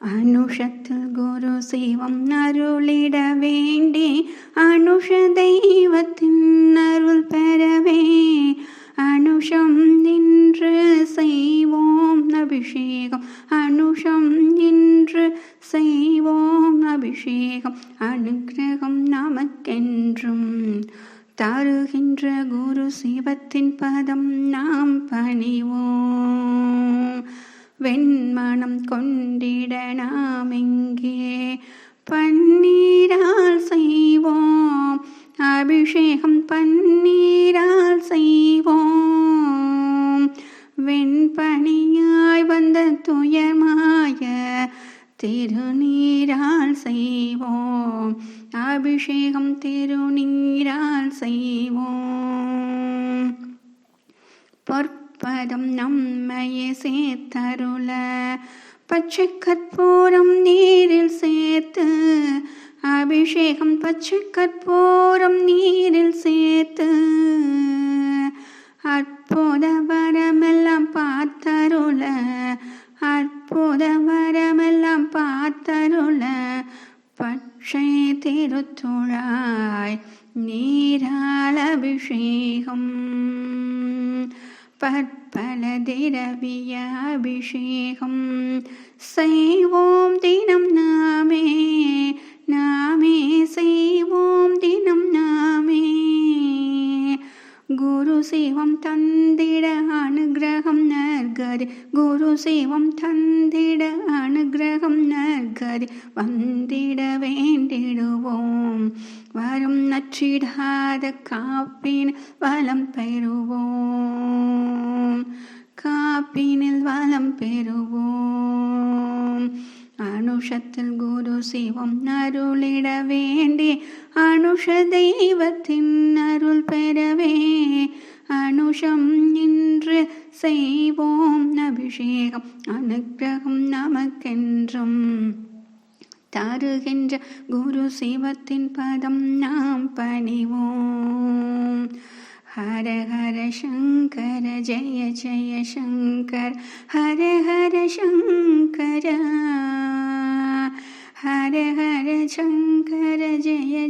அனுஷத்தில் குரு சிவம் அருளிட வேண்டி அனுஷ தெய்வத்தின் அருள் பெறவே அனுஷம் நின்று செய்வோம் அபிஷேகம் அனுஷம் நின்று செய்வோம் அபிஷேகம் அனுக்கிரகம் நமக்கென்றும் தருகின்ற குரு சிவத்தின் பதம் நாம் பணிவோம் வெண்மணம் கொண்டிட நாம் எங்கே பன்னீரால் செய்வோம். அபிஷேகம் பன்னீரால் செய்வோம். வெண்பணியாய் வந்த துயர்மாய திருநீரால் செய்வோம். அபிஷேகம் திருநீரால் செய்வோம். பொற் பொற்பதம் நம்மையே சேர்த்தருள. பச்சை கற்பூரம் நீரில் சேர்த்து அபிஷேகம் பச்சை கற்பூரம் நீரில் சேர்த்து. அற்புத வரமெல்லாம் பார்த்தருள அற்புத வரமெல்லாம் பார்த்தருள. பட்சை திருத்துழாய் நீரால் அபிஷேகம். பற்பல திரவிய அபிஷேகம். செய்வோம் தினம் நாமே நாமே செய்வோம் தினம் நாமே. குரு சிவம் தந்திட നൽകാതെ ഗുരു സേവം തന്തിട അനുഗ്രഹം നൽകാതെ വന്തിട വേണ്ടിടുവോം. വരും നച്ചിടാതെ കാപ്പിന് വലം പെരുവോം. കാപ്പിനിൽ വലം പെരുവോം. അണുഷത്തിൽ ഗുരു ശിവം നരുളിട വേണ്ടി അണുഷ ദൈവത്തിൻ അരുൾ പെരവേ. அனுஷம் நின்று செய்வோம் அபிஷேகம் அனுகிரகம் நமக்கென்றும். தருகின்ற குரு சிவத்தின் பதம் நாம் பணிவோம். ஹர ஹர சங்கர ஜெய ஜெய சங்கர். ஹர ஹர சங்கர.